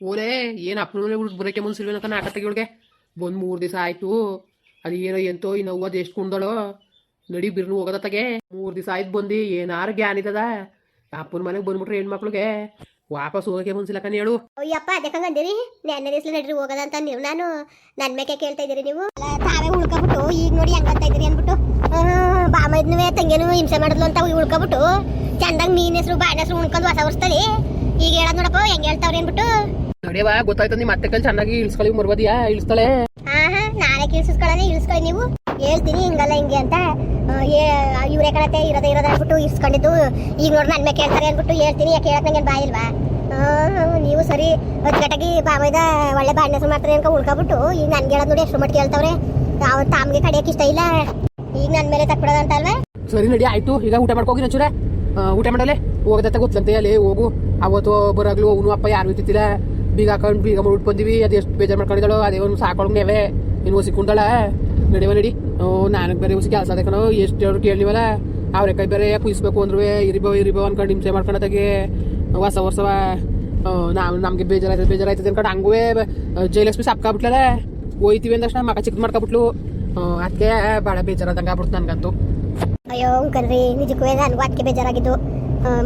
ಓಲೇ ಏನು ಅಪ್ಪನೇ ಹುಡುಗ ಬರೋಕೆ ಮುನ್ಸಿಲ್ವೇನಕ ನಾಟ ತೆಗಿಯೋಳ್ಗೆ ಬಂದು ಮೂರು ದಿವಸ ಆಯ್ತು. ಅದು ಏನೋ ಎಂತೋ ಇನ್ನು ಅದು ಎಷ್ಟು ಕುಂದಳೋ. ನಡಿ ಬಿರ್ನು ತಗೆ. ಮೂರು ದಿವಸ ಆಯ್ತು ಬಂದು ಏನಾರು ಇದ್ದದ. ಅಪ್ಪನ ಮನೆಗೆ ಬಂದ್ಬಿಟ್ರೆ ಹೆಣ್ಮಕ್ಳಿಗೆ ವಾಪಸ್ ಹೋಗಕ್ಕೆ ಮುನ್ಸಿಲ್ಲಕನ ಹೇಳು. ಅಯ್ಯಪ್ಪ ಅದಕ್ಕಂಗಂದಿರಿ ನೆನ್ನೆ ದಿವಸ ನಡ್ರಿ ಹೋಗದ ಅಂತ ನೀವು ನಾನು ನನ್ನ ಮೇಕೆ ಕೇಳ್ತಾ ಇದ್ದೀರಿ ನೀವು? ಅಲ್ಲ, ತಾವೇ ಉಳ್ಕೊಬಿಟ್ಟು ಈಗ ನೋಡಿ ಹಂಗಂತ ಇದ್ದೀರಿ ಅಂದ್ಬಿಟ್ಟು. ಬಾಮೈದ್ನುವೆ ತಂಗೇನು ಹಿಂಸೆ ಮಾಡಿದ್ಲು ಅಂತ ಉಳ್ಕೊಬಿಟ್ಟು ಚಂದಾಗ ಮೀನ್ ಹೆಸರು ಬಾಣ ಹೆಸರು ಉಣ್ಕೊಂಡು ಹೊಸ ವರ್ಷದಲ್ಲಿ ಈಗ ಹೇಳದ್ ನೋಡಪ್ಪ ಹೆಂಗ್ ಹೇಳ್ತಾವ್ರಿ ಅಂದ್ಬಿಟ್ಟು. ನಡೆಯವಾ ಗೊತ್ತಾಯ್ತು ನಿಮ್ಮ ಅತ್ತೆ ಕಲ್ ಚೆನ್ನಾಗಿ ಇಳಿಸ್ಕೊಳ್ಳಿ ಮರ್ಬದಿಯಾ ಇಳಿಸ್ತಾಳೆ ಹಾ ಹಾ ನಾಳೆ ಇಳಿಸ್ಕೊಳ್ಳಿ ಇಳಿಸ್ಕೊಳ್ಳಿ ನೀವು. ಹೇಳ್ತೀನಿ ಹಿಂಗಲ್ಲ ಹಿಂಗೆ ಅಂತ. ಇವರೇ ಕಣತೆ ಇರೋದ ಇರೋದ ಅನ್ಬಿಟ್ಟು ಇಳ್ಸ್ಕೊಂಡಿದ್ದು ಈಗ ನೋಡಿ ನನ್ನ ಕೇಳ್ತಾರೆ ಅಂದ್ಬಿಟ್ಟು ಹೇಳ್ತೀನಿ ಯಾಕೆ ಹೇಳಕ್ ನಂಗೆ ಬಾಯಿಲ್ವಾ ನೀವು ಸರಿ ಅಚ್ಚುಕಟ್ಟಾಗಿ ಬಾವೈದ ಒಳ್ಳೆ ಬಾಣ್ಯಸ ಮಾಡ್ತಾರೆ ಅನ್ಕೊ ಉಳ್ಕೊಬಿಟ್ಟು. ಈಗ ನನ್ಗೆ ಹೇಳೋದು ನೋಡಿ ಎಷ್ಟು ಮಟ್ಟಿಗೆ ಹೇಳ್ತಾವ್ರೆ. ಅವ್ರ ತಾಮ್ಗೆ ಕಡಿಯಕ್ಕೆ ಇಷ್ಟ ಇಲ್ಲ. ಈಗ ನನ್ನ ಮೇಲೆ ತಕ್ಬಿಡೋದು ಅಂತ ಅಲ್ವಾ? ಸರಿ ನಡಿ ಆಯ್ತು. ಈಗ ಊಟ ಮಾಡ್ಕೋಗಿ ನಚೂರ ಊಟ ಮಾಡಲೆ. ಹೋಗದತ್ತ ಗೊತ್ತಂತೆ ಅಲ್ಲಿ ಹೋಗು. ಅವತ್ತು ಬರಾಗ್ಲು ಅವನು ಅಪ್ಪ ಯಾರು ಇತ್ತಿಲ್ಲ ಬೀಗ ಹಾಕೊಂಡು ಬೀಗ ಮಾಡ್ಬಿಟ್ಟು ಬಂದಿವಿ. ಅದು ಎಷ್ಟು ಬೇಜಾರು ಮಾಡ್ಕೊಂಡಿದ್ದಾಳು, ಅದೇ ಒಂದು ಸಾಕೊಂಡು ನೆವೆ. ಇನ್ನು ಸಿಕ್ಕೊಂಡಳ ನಡಿವ ನಡಿ. ನಾನು ಬೇರೆ ಹುಸಿ ಕೆಲಸ ಅದೇ ಕಣೋ. ಎಷ್ಟು ಹೇಳಿ ಕೇಳಿವಲ್ಲ ಅವ್ರೆ ಕೈ ಬೇರೆ ಕುಯಿಸ್ಬೇಕು ಅಂದ್ರು ಇರಿಬೋ ಇರಿಬೋ ಅನ್ಕೊಂಡು ಹಿಂಸೆ ಮಾಡ್ಕೊಂಡದಾಗೆ ಹೊಸ ವರ್ಷವ. ನಾವು, ನಮಗೆ ಬೇಜಾರಾಯ್ತದೆ ಬೇಜಾರಾಯ್ತದೆ ಅನ್ಕೊಂಡು ಹಂಗುವೆ. ಜಯಲಕ್ಷ್ಮಿ ಸಾಪ್ಕಾಬಿಟ್ಲಲ್ಲ ಹೋಯ್ತೀವಿ ಅಂದಕ್ಷಣ ಮಕ ಚಿಕ್ಕ ಮಾಡ್ಕೊಬಿಟ್ಲು. ಅದಕ್ಕೆ ಭಾಳ ಬೇಜಾರಾದಂಗೆ ಆಗ್ಬಿಡ್ತು ನನಗಂತೂ. ಅಯ್ಯೋ ಕರ್ರಿ ನಿಜಕ್ಕೂ ನನಗೂ ಅದಕ್ಕೆ ಬೇಜಾರಾಗಿದ್ದು.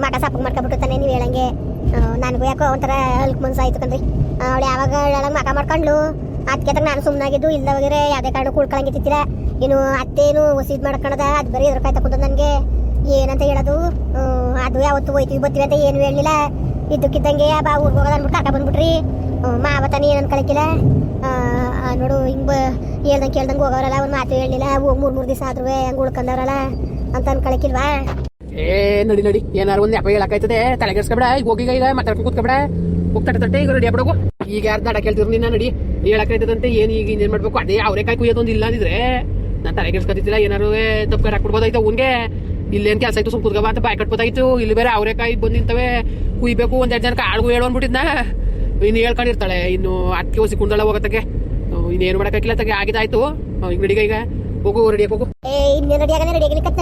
ಮಗ ಸಾಪ್ ಮಾಡ್ಕೊಬಿಟ್ಟು ತಾನೇ ನೀವು ಹೇಳಂಗೆ. ನನಗೂ ಯಾಕೋ ಒಂಥರ ಅಲ್ಕ್ ಮನ್ಸ ಆಯ್ತು ಕಣ್ರಿ ಅವಳು ಯಾವಾಗ ಹೇಳಂಗ್ ಮಾಕ ಮಾಡ್ಕೊಂಡ್ಲು ಅದಕ್ಕೆ ನಾನು ಸುಮ್ಮನಾಗಿದ್ದು ಇಲ್ಲ ಹೋಗಿದ್ರೆ ಯಾವುದೇ ಕಾರಣ ಕುಳ್ಕೊಳಂಗಿತ್ತಿರ ಇನ್ನು ಅತ್ತೇನು ಹೊಸಿದ್ ಮಾಡ್ಕೊಳದ ಅದು ಬರೀ ಎದುರು ಕಾಯ್ತಾ ನನಗೆ. ಏನಂತ ಹೇಳೋದು? ಅದು ಯಾವತ್ತು ಹೋಯ್ತೀವಿ ಬರ್ತೀವಿ ಅಂತ ಏನು ಹೇಳಲಿಲ್ಲ. ಇದ್ದಕ್ಕಿದ್ದಂಗೆ ಬಾ ಊರಿಗೆ ಹೋಗೋದು ಅಂದ್ಬಿಟ್ಟು ಕರ್ಕ ಬಂದ್ಬಿಟ್ರಿ. ಆ, ಮಾವ ತಾನೇ ಏನು ಅನ್ಕೊಳಕಿಲ್ಲ ನೋಡು ಹಿಂಗ್ ಬ ಹೇಳ್ದಂಗೆ ಕೇಳ್ದಂಗೆ ಹೋಗೋರಲ್ಲ ಒಂದು ಮಾತು ಹೇಳಲಿಲ್ಲ. ಹೋಗಿ ಮೂರು ಮೂರು ದಿವಸ ಆದ್ರೂ ಹೆಂಗೆ ಉಳ್ಕೊಂಡವ್ರಲ್ಲ ಅಂತ ಅನ್ಕೊಳಕಿಲ್ವಾ? ಏ, ನಡಿ ನಡಿ. ಏನಾರು ಒಂದ್ ಅಪ್ಪ ಹೇಳಕ್ಕಾಯ್ತದೆ? ತಲೆಗೆಡ್ಸ್ಕೊಬೇಡ ಈಗ ಹೋಗಿ ಈಗ ಮಾತಾಡ್ಕೊಂಡು ಕೂತ್ಕೊಬೇಡ. ಹೋಗ್ ತಟ್ಟೆ ತಟ್ಟೆ, ಈಗ ರೆಡಿ ಆಗ್ಬಿಡಕು ಈಗ ಯಾರು ದಡ ಕೇಳ್ತಿರ್ ನಿನ್ನ, ನಡಿ. ಹೇಳಕ್ಕಾಯ್ತದಂತೆ ಏನು ಈಗ ಇನ್ನೇನ್ ಮಾಡ್ಬೇಕು? ಅದೇ ಅವರೇ ಕಾಯಿ ಕುಯ್ಯೋದೊಂದು ಇಲ್ಲ ಅಂದಿದ್ರೆ ನಾನು ತಲೆಗೆಡ್ಸ್ಕೊತಿದ್ದಿಲ್ಲ ಏನಾರು ತಪ್ಪು ಹಾಕ್ಬಿಡ್ಬೋದಾಯ್ತು ಇಲ್ಲಿ ಇಲ್ಲೇನ್ ಕೆಲಸ ಆಯ್ತು ಸುಮ್ ಕುದ್ಗಬ ಅಂತ ಬಾಯ್ ಕಟ್ಬೋದಾಯ್ತು. ಇಲ್ಲಿ ಬೇರೆ ಅವರೇ ಕಾಯಿ ಬಂದ್ ನಿಂತವೆ. ಕುಯ್ಬೇಕು, ಒಂದ್ ಎರಡು ಜನ ಕಾಳ್ಗು ಹೇಳು ಅನ್ಬಿಟ್ಟಿದ್ನ ಇನ್ನು ಹೇಳ್ಕೊಂಡಿರ್ತಾಳೆ, ಇನ್ನು ಅಕ್ಕಿ ಹೊಸಿ ಕುಂದಳ ಹೋಗತ್ತಗೆ ಇನ್ನೇನು ಮಾಡಕ್ಕಾಗಿಲ್ಲ ತಗೆ ಆಗಿದಾಯ್ತು ಈಗ ನಡಿಗ ಈಗ ಹೋಗು ರೆಡಿ ಹೋಗು. ಏ ಇನ್ನೇ ರೆಡಿ ಆಗನೆ ರೆಡಿ ಆಗಲಿ. ಕತ್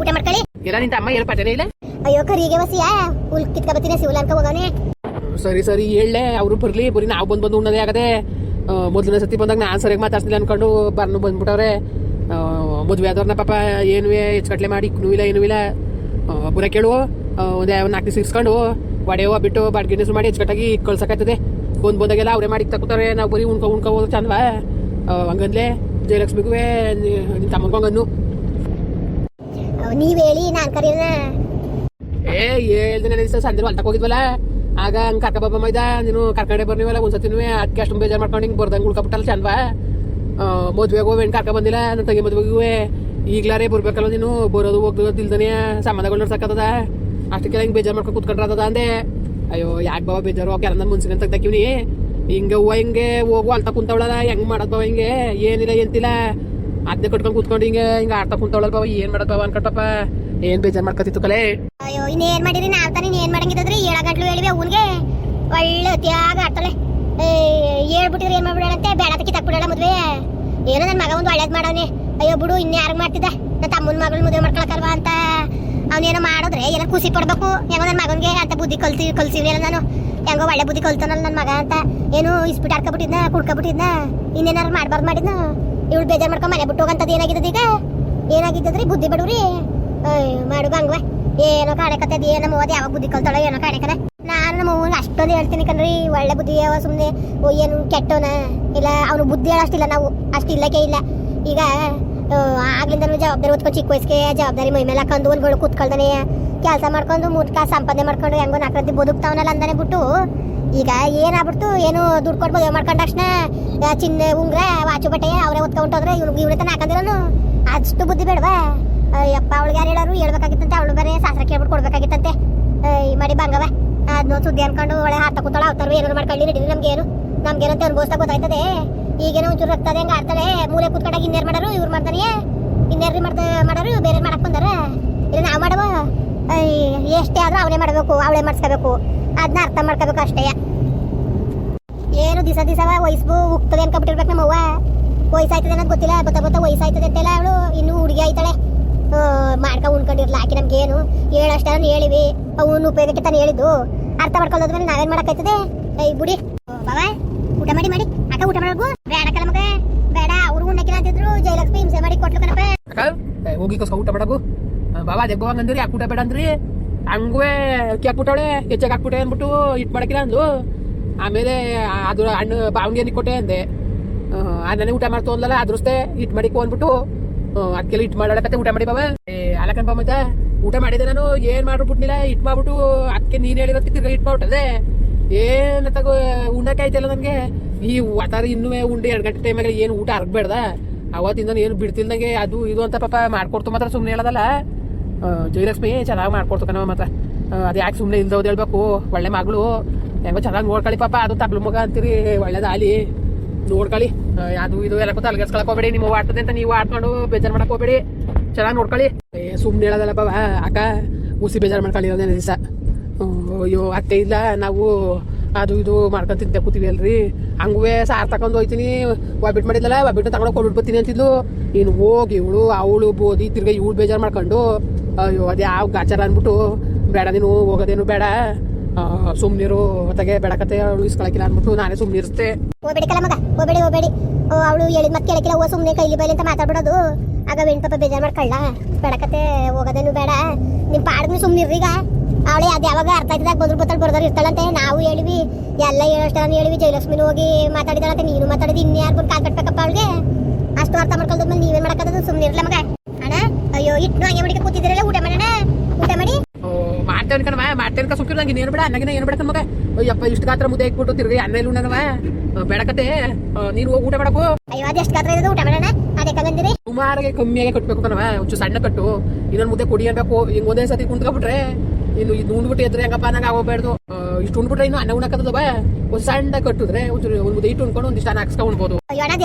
ಊಟ ಮಾಡ್ಕೊಳ್ಳಿ. ಎಲ್ಲ ನಿಂತ ಅಮ್ಮ ಏನು ಪಟನೆ ಇಲ್ಲ ಅಯ್ಯೋ ಕರಿಗೆ ಬಸಿಯಾ ಹುಲ್ ಕಿತ್ಕ ಬತ್ತೀನಿ ಸಿವಿಲ್ ಅನ್ಕೊ ಹೋಗೋನೆ ಸರಿ ಸರಿ ಹೇಳಲೆ ಅವರು ಬರ್ಲಿ ಬರೀ ನಾವು ಬಂದು ಬಂದು ಉಣ್ಣದೇ ಆಗದೆ ಮೊದಲನೇ ಸತಿ ಬಂದಾಗ ನಾನು ಸರಿಯಾಗಿ ಮಾತಾಡ್ತಿಲ್ಲ ಅನ್ಕೊಂಡು ಬರ್ನು ಬಂದ್ಬಿಟ್ಟವ್ರೆ ಮದುವೆ ಆದವ್ರನ್ನ ಪಾಪ ಏನು ಹೆಚ್ಚುಕಟ್ಲೆ ಮಾಡಿ ಇಕ್ಕೂ ಇಲ್ಲ ಏನೂ ಇಲ್ಲ ಬುರ ಕೇಳು ಒಂದೇ ನಾಲ್ಕು ದಿವಸ ಇಸ್ಕೊಂಡು ಒಡೆಯೋ ಬಿಟ್ಟು ಬಾಡ್ಗೆ ಹೆಸರು ಮಾಡಿ ಹೆಚ್ಚುಕಟ್ಟಾಗಿ ಕಳ್ಸಕ್ಕಾಯ್ತದೆ ಬಂದು ಬಂದಾಗೆಲ್ಲ ಅವರೇ ಮಾಡಿ ತಗೋತಾರೆ ನಾವು ಬರೀ ಉಣ್ಕೊ ಉಣ್ಕೊ ಹೋದ್ರು ಚಂದವಾ ಹಂಗಂದ್ಲೆ ಜಯಲಕ್ಷ್ಮಿಗೂ ನಿನ್ನ ತಮ್ಮಂಗನ್ನು ನೀವ್ ಹೇಳಿ, ನಾನ್ ಕರೀನ? ಏ ಹೇಳ್ದೆ ನನಗೆ ಸರ್ ಸಂಜೆ ಹೊಲ್ತಕ್ ಹೋಗಿದ್ವಲ್ಲ? ಆಗ ಹಂಗೆ ಕರ್ಕ ಬಾಬಾ ಮೈದ, ನೀನು ಕರ್ಕಡೆ ಬರ್ನಿವಲ್ಲ ಒಂದ್ಸತಿನೂ ಅದಕ್ಕೆ ಅಷ್ಟು ಬೇಜಾರು ಮಾಡ್ಕೊಂಡು ಹಿಂಗೆ ಬರ್ದಂಗೆ ಉಳ್ಕೊಬಿಟ್ಟಲ್ಲ ಚಂದ್ವಾ? ಮದ್ವೆಗೆ ಹೋಗಿ ಕರ್ಕ ಬಂದಿಲ್ಲ? ನನ್ನ ತಂಗಿ ಮದ್ವೆಗೂ ಈಗ್ಲಾರೇ ಬರ್ಬೇಕಲ್ಲ ನೀನು? ಬರೋದು ಹೋಗ್ದು ಇಲ್ದನೆ ಸಂಬಂಧಗಳು ನಡ್ಸಕ್ಕದ ಅಷ್ಟಕ್ಕೆಲ್ಲ ಹಿಂಗೆ ಬೇಜಾರು ಮಾಡ್ಕೊಂಡು ಕುತ್ಕೊಂಡ್ರದ ಅಂದೆ. ಅಯ್ಯೋ, ಯಾಕೆ ಬಾಬಾ ಬೇಜಾರು? ಯಾರ ನನ್ನ ಮುನ್ಸಿನ ತೆಗ್ದಾಕಿವ್ನಿ ಹಿಂಗೆ ಹೂವ ಹಿಂಗೆ ಹೋಗು ಅಲ್ತ ಕುಂತವಳಲ್ಲ, ಹೆಂಗೆ ಮಾಡೋದ್ ಬಾವ ಹಿಂಗೆ? ಏನಿಲ್ಲ ಎಂತಿಲ್ಲ ಅದನ್ನೇ ಕಟ್ಕೊಂಡು ಕುತ್ಕೊಂಡು ಹಿಂಗೆ ಹಿಂಗೆ ಆಡ್ತಾ ಕುಂತವಳಲ್ಲ ಬಾವ ಏನ್ ಮಾಡಪ್ಪ ಅನ್ಕಟ್ಟಪ್ಪ ಏನ್ ಬೇಜಾರ್ ಮಾಡ್ಕೊತಿತ್ತು ಕಲೆ? ಅಯ್ಯೋ, ಇನ್ನೇನ್ ಮಾಡಿರಿ ನಾವ್ ತಾನೇ ಏನ್ ಮಾಡಂಗಿದ್ರೆ ಏಳ ಗಂಟ್ಲು ಹೇಳಿವೆ ಅವನ್ಗೆ. ಒಳ್ಳೆ ತ್ಯಾಗ ಆಡ್ತಾಳೆ. ಹೇಳ್ಬಿಟ್ಟಿದ್ರೆ ಏನ್ ಮಾಡ್ಬಿಡಂತೆ ಬೇಡ ತಕ್ಕಿ ತಕ್ಬಿಡೋಣ ಮದ್ವೆ. ಏನೋ ನನ್ ಮಗ ಒಂದು ಒಳ್ಳೇದ್ ಮಾಡವನೆ. ಅಯ್ಯೋ, ಬಿಡು, ಇನ್ ಯಾರು ಮಾಡ್ತಿದ್ದ? ನನ್ನ ತಮ್ಮನ ಮಗಳು ಮದುವೆ ಮಾಡ್ಕೊಳಕಲ್ವಾ ಅಂತ. ಅವನೇನೋ ಮಾಡಿದ್ರೆ ಏನೋ ಖುಷಿ ಪಡ್ಬೇಕು. ಹೆಂಗೋ ನನ್ನ ಮಗನ್ಗೆ ಅಂತ ಬುದ್ಧಿ ಕಲ್ತಿ ಕಲ್ಸಿವಿ ನಾನು. ಹೆಂಗೋ ಒಳ್ಳೆ ಬುದ್ಧಿ ಕಲ್ತಾನಲ್ಲ ನನ್ನ ಮಗ ಅಂತ. ಏನು ಇಸ್ಪಿಟ್ ಆಡ್ಕೊಬಿಟ್ಟಿದ್ನ, ಕುಡ್ಕೊಬಿಟ್ಟಿದ್ನ. ಇನ್ನೇನಾರು ಮಾಡ್ಬಾರ್ದು ಮಾಡಿದ್ನ? ಇವಳು ಬೇಜಾರ್ ಮಾಡ್ಕೊಂಡು ಮನೆ ಬಿಟ್ಟು ಹೋಗಂತದ್ ಏನಾಗಿದ್ದದ ಈಗ? ಏನಾಗಿದ್ದದ್ರಿ? ಬುದ್ಧಿ ಬಿಡುವ್ರಿ ಮಾಡು ಹಂಗ್ವ ಏನೋ ಕಾಣಕತ್ತದ, ಏನೋ ಮೋದಿ, ಯಾವಾಗ ಬುದ್ಧಿ ಕಲ್ತಾಳ ಏನೋ ಕಾಣಕದ ನಾನು ನಮ್ಮ ಅವ್ವನ್ ಅಷ್ಟೊಂದು ಹೇಳ್ತೀನಿ ಕಣ್ರಿ, ಒಳ್ಳೆ ಬುದ್ಧಿ ಯಾವ ಸುಮ್ಮನೆ ಓ, ಏನು ಕೆಟ್ಟವನ? ಇಲ್ಲ, ಅವನು ಬುದ್ಧಿ ಹೇಳೋಷ್ಟಿಲ್ಲ ನಾವು. ಅಷ್ಟು ಇಲ್ಲಕ್ಕೆ ಇಲ್ಲ. ಈಗ ಆಗ್ಲಿಂದ ಜವಾಬ್ದಾರಿ ಓದ್ಕೊಂಡು ಚಿಕ್ಕ ವಯಸ್ಸಿಗೆ ಜವಾಬ್ದಾರಿ ಮೈ ಮೇಲೆ ಹಾಕೊಂಡು ಒಂದ್ಗಳು ಕೂತ್ಕೊಳ್ದಾನೆ. ಕೆಲಸ ಮಾಡ್ಕೊಂಡು ಮೂರ್ ಕಾಸು ಸಂಪಾದನೆ ಮಾಡ್ಕೊಂಡು ಹೆಂಗೋ ನಾಲ್ಕು ಬದುಕ್ತಾವನಲ್ಲ ಅಂದಾನೆ ಬಿಟ್ಟು. ಈಗ ಏನಾಗ್ಬಿಡ್ತು? ಏನು ದುಡ್ಡು ಕೊಟ್ಟು ಮಾಡ್ಕೊಂಡ ತಕ್ಷಣ ಚಿನ್ನ, ಉಂಗ್ರ, ವಾಚು, ಬಟ್ಟೆ, ಅವರೇ ಹೊತ್ಕೊಂಡೋದ್ರೆ ಇವ್ನು ಇವ್ರ ತನ ಹಾಕಂದಿರೋನು. ಅಷ್ಟು ಬುದ್ಧಿ ಬೇಡವಾ? ಯಪ್ಪ, ಅವಳಿಗೆ ಯಾರು ಹೇಳೋರು ಹೇಳ್ಬೇಕಾಗಿತ್ತಂತೆ. ಅವಳು ಬೇರೆ ಶಾಸ್ತ್ರ ಕೇಳ್ಬಿಟ್ಟು ಕೊಡ್ಬೇಕಾಗಿತ್ತಂತೆ. ಈ ಮಾಡಿ ಬಂಗವ ಅದನ್ನ ಸುದ್ದಿ ಅನ್ಕೊಂಡು ಒಳ್ಳೆ ಹಾತ ಕೂತಾಳ. ಅವತಾರು ಏನಾರು ಮಾಡ್ಕೊಳ್ಳಿ ನಡೀರಿ ನಮ್ಗೆ ಏನು ನಮ್ಗೇನಂತ ಅನುಭವಿಸ್ತಾ ಗೊತ್ತಾಯ್ತದೆ. ಈಗೇನೋ ಒಂಚೂರು ರಕ್ತದೆ ಹೆಂಗೆ ಆಡ್ತಾಳೆ. ಮೂಲೆ ಕೂತ್ಕೊಂಡಾಗ ಇನ್ನೇರು ಮಾಡೋರು? ಇವ್ರು ಮಾಡ್ತಾನೆ ಇನ್ನೇರ್ರಿ ಮಾಡ್ತಾ ಮಾಡೋರು? ಬೇರೆ ಮಾಡಕ್ ಬಂದಾರ? ಇಲ್ಲ, ನಾವು ಮಾಡವ? ಎಷ್ಟೇ ಆದ್ರೂ ಅವನೇ ಮಾಡಬೇಕು ಅವಳೇ ಮಾಡಿಸ್ಕೋಬೇಕು. ಅದನ್ನ ಅರ್ಥ ಮಾಡ್ಕೋಬೇಕು ಅಷ್ಟೇ. ಏನು ದಿವಸ ದಿವಸ ವಯಸ್ಸು ಉಗ್ತದೆ ಅನ್ಕೊಬಿಟ್ಟಿರ್ಬೇಕು ನಮ್ಮವ್ವ. ವಯಸ್ಸಾಯ್ತದೆ ಅನ್ನೋದು ಗೊತ್ತಿಲ್ಲ ಗೊತ್ತಾ ಬತ್ತ ವಯಸ್ಸಾಯ್ತದೆ ಅಂತೆಲ್ಲ ಅವಳು ಇನ್ನು ಹುಡುಗಿ ಆಯ್ತಾಳೆ. ಆ, ಮಾಡ್ಕ ಉಣ್ಕೊಂಡಿರ್ಲ ಆಕೆ ನಮ್ಗೆ ಏನು ಹೇಳಷ್ಟ ಹೇಳಿವಿ. ಅವನು ಉಪಯೋಗಕ್ಕೆ ತಾನು ಹೇಳಿದ್ದು. ಅರ್ಥ ಮಾಡ್ಕೊಳ್ಳೋದ್ಮೇಲೆ ನಾವೇನ್ ಮಾಡಕ್ಕಾಯ್ತದೆ? ಏಯ್ ಬುಡಿ. ಬಾಬಾ ಊಟ ಮಾಡಿ ಮಾಡಿ. ಅಕ್ಕ ಊಟ ಮಾಡಬೇಕು ಬೇಡ ಕಲ ಬೇಡ ಅವ್ರು ಉಣ್ಣಕ್ಕಿಲ್ಲ ಅಂತಿದ್ರು ಜಯಲಕ್ಷ್ಮಿ ಹಿಂಸೆ ಮಾಡಿ ಕೊಟ್ಲು ಕಣಪ್ಪ. ಹೋಗಿ ಕಸ ಊಟ ಬೇಡಗು ಬಾಬಾ ದೆಬ್ಬ ಅಂದ್ರಿ ಯಾಕೆ ಊಟ ಬೇಡ ಅಂದ್ರಿ. ಹಂಗುವೆ ಅಕ್ಕಿ ಹಾಕ್ಬಿಟ್ಟವಳೆ, ಹೆಚ್ಚಾಗಿ ಹಾಕ್ಬಿಟ್ಟೆ ಅಂದ್ಬಿಟ್ಟು ಇಟ್ ಮಾಡಕಿಲ್ಲ ಅಂದ್ಲು. ಆಮೇಲೆ ಆ- ಅದು ಹಣ್ಣು ಬಾವಣಿಗೆ ಕೊಟ್ಟೆ ಅಂದೆ. ಆ ನನಗೆ ಊಟ ಮಾಡ್ತು ಅಂದಲ್ಲ ಅದ್ರಸ್ತೆ ಇಟ್ ಮಾಡಿಕೊ ಅಂದ್ಬಿಟ್ಟು. ಅದಕ್ಕೆಲ್ಲ ಇಟ್ ಮಾಡಕತ್ತೆ ಊಟ ಮಾಡಿ ಬಾಬಾ. ಏ ಬಾ ಮತ್ತೆ ಊಟ ಮಾಡಿದೆ ನಾನು, ಏನ್ ಮಾಡ್ಬಿಟ್ನಿಲ್ಲ ಇಟ್ ಮಾಡ್ಬಿಟ್ಟು ಅದಕ್ಕೆ ನೀನು ತಿರ್ಗಾ ಇಟ್ ಮಾಡ್ಬಿಟ್ಟದೆ. ಏನ್ ತಗೋ ಉಣ್ಣಕ್ಕೆ ಆಯ್ತಲ್ಲ ನನಗೆ. ಈ ವಾತಾರ ಇನ್ನೂ ಉಂಡೆ, ಎರಡು ಗಂಟೆ ಟೈಮಲ್ಲಿ ಏನು ಊಟ ಅರ್ಗಬೇಡ್ದ? ಅವತ್ತಿಂದ ಏನು ಬಿಡ್ತಿಲ್ದಂಗೆ ಅದು ಇದು ಅಂತ ಪಾಪ ಮಾಡ್ಕೊಡ್ತು ಮಾತ್ರ ಸುಮ್ಮನೆ ಹೇಳೋದಲ್ಲ. ಜಯಲಕ್ಷ್ಮಿ ಚೆನ್ನಾಗಿ ಮಾಡ್ಕೊಡ್ತು ಕಣವ ಮಾತ್ರ. ಅದು ಯಾಕೆ ಸುಮ್ಮನೆ ಇಲ್ದವ್ದು ಹೇಳ್ಬೇಕು? ಒಳ್ಳೆ ಮಗಳು. ಹೆಂಗೋ ಚೆನ್ನಾಗಿ ನೋಡ್ಕೊಳ್ಳಿ ಪಾಪ. ಅದು ತಗ್ಲು ಮಗ ಅಂತೀರಿ. ಒಳ್ಳೇದಾಲಿ ನೋಡ್ಕೊಳ್ಳಿ ಅದು ಇದು ಎಲ್ಲ ಕೂತು ಅಲ್ಗಸ್ಕೊಳಕ್ ಹೋಗ್ಬೇಡಿ. ನಿಮ್ಮ ಆಡ್ತದೆ ಅಂತ ನೀವು ಆಡ್ಕೊಂಡು ಬೇಜಾರು ಮಾಡಕ್ ಹೋಗ್ಬೇಡಿ. ಚೆನ್ನಾಗಿ ನೋಡ್ಕೊಳ್ಳಿ ಸುಮ್ಮನೆ ಹೇಳೋದಲ್ಲ ಪಾಪ. ಅಕ್ಕ, ಉಸಿ ಬೇಜಾರು ಮಾಡ್ಕೊಳ್ಳಿ ಒಂದೇ ದಿವಸ. ಅಯ್ಯೋ, ಅತ್ತೆ ಇಲ್ಲ. ನಾವು ಅದು ಇದು ಮಾಡ್ಕೊಂಡ್ ತಿಂತ ಕೂತೀವಿ ಅಲ್ರಿ. ಹಂಗುವೆ ಸಾರ್ ತಗೊಂಡು ಹೋಯ್ತೀನಿ. ಒಬ್ಬಿಟ್ಟು ಮಾಡಿದ್ಲಲ್ಲ ಒಬ್ಬಿಟ್ಟು ತಗೊಂಡು ಕೊಡ್ಬಿಟ್ಟು ಬರ್ತೀನಿ ಅಂತಿದ್ಲು. ಇನ್ನು ಹೋಗಿ ಇವಳು, ಅವಳು ಬೋದಿ ತಿರ್ಗ ಇವಳು ಬೇಜಾರು ಮಾಡ್ಕೊಂಡು, ಅಯ್ಯೋ, ಅದೇ ಯಾವ ಗಾಚಾರ ಅಂದ್ಬಿಟ್ಟು ಬೇಡ ನೀನು, ಹೋಗೋದೇನು ಬೇಡ. ಸುಮ್ನಿರು, ಹೊತ್ತಗೆ ಬೇಡಕತ್ತೆ, ಅವಳು ಇಸ್ಕೊಳಕಿಲ್ಲ ಅಂದ್ಬಿಟ್ಟು ನಾನೇ ಸುಮ್ಮನೆ ಇರ್ತೆ ಹೋಗ್ಬೇಡಿ ಮಗ, ಹೋಗ್ಬೇಡಿ ಹೋಗ್ಬೇಡಿ. ಅವಳು ಹೇಳಿದ ಮತ್ತೆ ಕೇಳಕ್ಕಿಲ್ಲ ಓ ಸುಮ್ಮನೆ ಕೈಲಿ ಬೈಲಿ ಅಂತ ಮಾತಾಡ್ಬಿಡೋದು. ಆಗ ವೆಣ್ ಪಾಪ ಬೇಜಾರು ಮಾಡ್ಕೊಳ್ಳ. ಬೇಡಕತೆ ಹೋಗೋದೇನು ಬೇಡ. ನಿಮ್ಮ ಪಾಡ್ದು ಸುಮ್ನಿರ್ರೀಗ. ಈಗ ಅವಳೆ ಅದು ಯಾವಾಗ ಅರ್ಥ ಆಯ್ತದಾಗ ಬಂದ್ರು ಬತ್ತಲ್ ಬರ್ದವ್ರು ಇರ್ತಾಳಂತೆ ನಾವು ಹೇಳಿವಿ ಎಲ್ಲ ಹೇಳೋಷ್ಟು ಹೇಳಿವಿ ಜಯಲಕ್ಷ್ಮಿನ ಹೋಗಿ ಮಾತಾಡಿದಳಂತೆ ನೀನು ಮಾತಾಡಿದ ಇನ್ಯಾರು ಬಂದು ಕಾಲ್ ಕಟ್ಬೇಕಪ್ಪ ಅವಳಿಗೆ? ಅಷ್ಟು ಅರ್ಥ ಮಾಡ್ಕೊಳ್ದ್ಮೇಲೆ ನೀವೇನ್ ಮಾಡಕ್ಕದ ಸುಮ್ಮನೆ ಇರ್ಲ ಮಗ. ಅಣ್ಣ ಅಯ್ಯೋ ಇಟ್ಟು ಹಂಗೆ ಮಾಡಿ ಕೂತಿದ್ದೀರಲ್ಲ ಊಟ ಮಾಡೋಣ ಊಟ ಮಾಡಿ. ಓ, ಮಾಡ್ತೇವೆ ಕಣವ ಮಾಡ್ತೇವೆ ಕಾ ಸುಕ್ಕಿರ್ ನಂಗೆ ಏನು ಬೇಡ ಅನ್ನಗಿನ ಏನು ಬೇಡ ಮಗ. ಅಯ್ಯಪ್ಪ ಇಷ್ಟು ಗಾತ್ರ ಮುದ್ದೆ ಇಟ್ಬಿಟ್ಟು ತಿರುಗಿ ಅನ್ನ ಇಲ್ಲ ಉಣ್ಣನವ? ಬೇಡಕತ್ತೆ ಆ, ನೀನು ಹೋಗಿ ಊಟ ಮಾಡಕು ಅಯ್ಯೋ ಅದು ಎಷ್ಟು ಗಾತ್ರ ಇರೋದು ಊಟ ಮಾಡೋಣ ಅದಕ್ಕೆ ಸುಮಾರಾಗಿ ಕಮ್ಮಿಯಾಗಿ ಕಟ್ಬೇಕು ಕಣವ ಒಂಚೂರು ಸಣ್ಣ ಕಟ್ಟು. ಇನ್ನೊಂದು ಮುದ್ದೆ ಕೊಡಿ ಅನ್ಬೇಕು. ಹಿಂಗ್ ಒಂದೇ ಸತಿ ಕುಂತ್ಕೊಬಿಟ್ರೆ ಇನ್ನು ಇದು ಉಂಡ್ಬಿಟ್ಟು ಎದ್ರೆ ಹೆಂಗಪ್ಪ ನಂಗೆ ಆಗೋಗ್ಬಾರ್ದು. ಇಷ್ಟು ಉಂಡ್ಬಿಟ್ರೆ ಇನ್ನು ಅನ್ನ ಉಣ್ಣಕ್ಕದ ಒಂದು ಸಣ್ಣ ಕಟ್ಟಿದ್ರೆ ಒಂದು ಹಿಟ್ಟು ಇಟ್ಟು ಉಣ್ಕೊಂಡು ಒಂದಿಷ್ಟು ಅನ್ನ ಹಾಕ್ಸ್ಕೊಂಡು ಉಣ್ಬೋದು.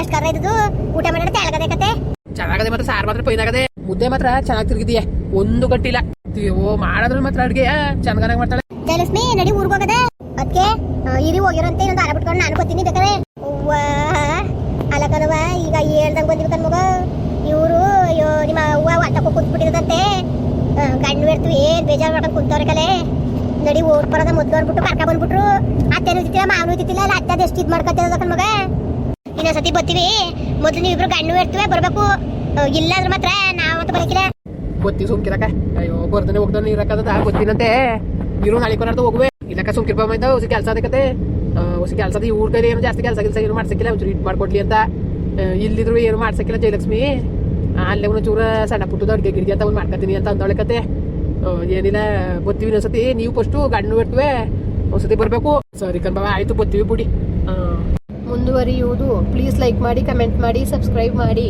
ಎಷ್ಟು ಊಟ ತೆಳಗದೆ ಚೆನ್ನಾಗದೆ ಮಾತ್ರ ಸಾರ್ ಮಾತ್ರ ಪೈನಾಗದೆ ಮುದ್ದೆ ಮಾತ್ರ ಚೆನ್ನಾಗಿ ತಿರುಗಿದೆಯಾ. ಒಂದು ಗಟ್ಟಿಲ್ಲ. ಓ ಮಾಡೋದ್ರಲ್ಲಿ ಮಾತ್ರ ಅಡ್ಗೆ ಚೆನ್ನಾಗಿ ಮಾಡ್ತಾಳೆ. ಜಯಲಕ್ಷ್ಮಿ ನಡಿ ಊರಿಗೆ ಹೋಗದ. ಅದಕ್ಕೆ ಇರಿ ಹೋಗಿರಂತೆ ಇನ್ನೊಂದು ಆರ ಬಿಟ್ಕೊಂಡು ನಾನು ಬರ್ತೀನಿ ಬೇಕಾದ್ರೆ. ಅಲ್ಲ ಈಗ ಹೇಳ್ದಂಗ್ ಬಂದಿರ್ತಾನೆ ಮಗ. ಇವರು ಅಯ್ಯೋ ನಿಮ್ಮ ಹೂವ ಹೊಟ್ಟಕ್ಕೆ ಕೂತ್ಬಿಟ್ಟಿದಂತೆ ಗಂಡು ಇರ್ತೀವಿ ಏನ್ ಬೇಜಾರು ಮಾಡ್ಕೊಂಡು ಕುಂತವ್ರ ಕಲೆ? ನಡಿ ಓಟ್ ಬರೋದ ಮೊದ್ಲು ಬಿಟ್ಟು ಕರ್ಕ ಬಂದ್ಬಿಟ್ರು. ಅತ್ತೆನೂ ಇದ್ದಿಲ್ಲ ಮಾವನು ಇದ್ದಿಲ್ಲ ಅಲ್ಲ ಅತ್ತೆ ಎಷ್ಟು ಇದು ಮಾಡ್ಕೊತಿರೋದ ಮಗ? ಇನ್ನೊಂದ್ಸತಿ ಬರ್ತೀವಿ. ಮೊದ್ಲು ನೀವಿಬ್ರು ಗಂಡು ಇರ್ತೀವಿ ಬರ್ಬೇಕು. ಇಲ್ಲ ಅಂದ್ರೆ ಮಾತ್ರ ನಾವಂತೂ ಬರಕಿಲ್ಲ. ಗೊತ್ತಿ ಸುಮ್ಕಿರಕ ಅಯ್ಯೋ ಬರ್ತಾನೆ ಹೋಗ್ತಾನೆ ನೀರಕ್ಕದ ಗೊತ್ತಿನಂತೆ. ನೀರು ನಾಳೆ ಹೋಗುವೆ. ಇಲ್ಲಕ್ಕ ಸುಮ್ಕಿರ್ಪ ಮೈದ ಹೊಸ ಕೆಲಸ ಅದಕ್ಕತೆ ಹೊಸ ಕೆಲಸದ ಇವ್ರ ಏನು ಜಾಸ್ತಿ ಕೆಲಸ ಕೆಲಸ ಏನು ಮಾಡ್ಸಕ್ಕಿಲ್ಲ. ಒಂಚೂರು ಮಾಡ್ಕೊಡ್ಲಿ ಅಂತ. ಇಲ್ಲಿದ್ರು ಏನು ಮಾಡ್ಸಕ್ಕಿಲ್ಲ ಜಯಲಕ್ಷ್ಮಿ. ಅಲ್ಲೇ ಒಂಚೂರ ಸಣ್ಣ ಪುಟ್ಟದ ಅಡ್ಗೆ ಗಿಡ್ಗೆ ಅಂತ ಒಂದು ಮಾಡ್ಕೊತೀನಿ ಅಂತ ಅಂದವಳೆ ಕತೆ ಏನಿಲ್ಲ ಬರ್ತೀವಿ ಒಂದ್ಸತಿ ನೀವು ಫಸ್ಟು ಗಂಡು ಇರ್ತವೆ ಒಂದ್ಸತಿ ಬರಬೇಕು ಸರಿ ಕಣ್ಬಾವ ಆಯ್ತು ಬರ್ತೀವಿ ಬಿಡಿ ಮುಂದುವರಿಯುವುದು ಪ್ಲೀಸ್ ಲೈಕ್ ಮಾಡಿ ಕಮೆಂಟ್ ಮಾಡಿ ಸಬ್ಸ್ಕ್ರೈಬ್ ಮಾಡಿ